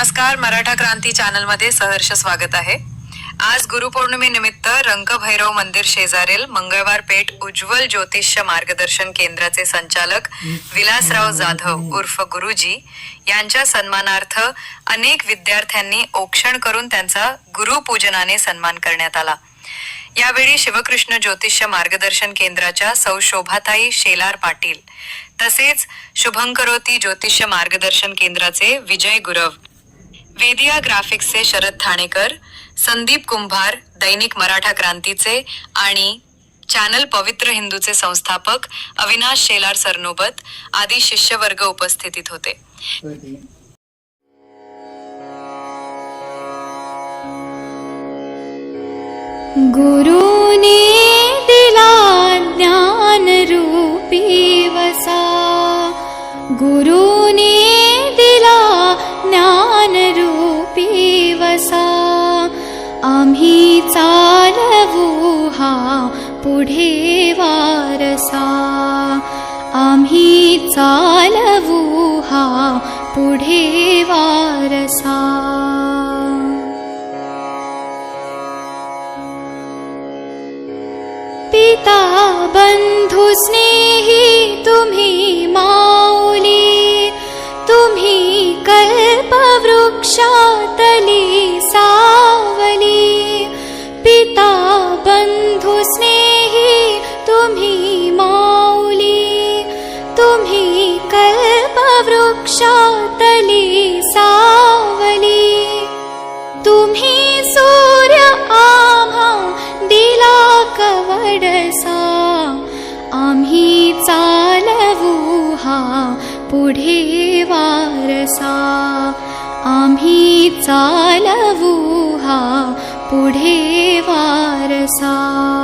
नमस्कार मराठा क्रांती चॅनलमध्ये सहर्ष स्वागत आहे. आज गुरुपौर्णिमेनिमित्त रंगभैरव मंदिर शेजारील मंगळवार पेठ उज्ज्वल ज्योतिष्य मार्गदर्शन केंद्राचे संचालक विलासराव जाधव उर्फ गुरुजी यांच्या सन्मानार्थ अनेक विद्यार्थ्यांनी औक्षण करून त्यांचा गुरुपूजनाने सन्मान करण्यात आला. यावेळी शिवकृष्ण ज्योतिष्य मार्गदर्शन केंद्राच्या सौ शोभाताई शेलार पाटील तसेच शुभंकरोती ज्योतिष्य मार्गदर्शन केंद्राचे विजय गुरव वेदिया ग्राफिक्सचे शरद ठाणेकर संदीप कुंभार दैनिक मराठा क्रांतीचे आणि चॅनल पवित्र हिंदूचे संस्थापक अविनाश शेलार सरनोबत आदी शिष्यवर्ग उपस्थितीत होते. गुरुने दिला ज्ञानरूपी वसा. गुरुने आम्ही चालवू हा पुढे वारसा. आम्ही हा पुढे वारसा. पिता बंधु स्नेही तुम्ही माऊली तुम्ही कल्पवृक्षातली कल्पवृक्षातली सावली। तुम्ही सूर्य आम्हा दिला कवडसा। आम्ही चालवू हा पुढे वारसा। आम्ही चालवू हा पुढे वारसा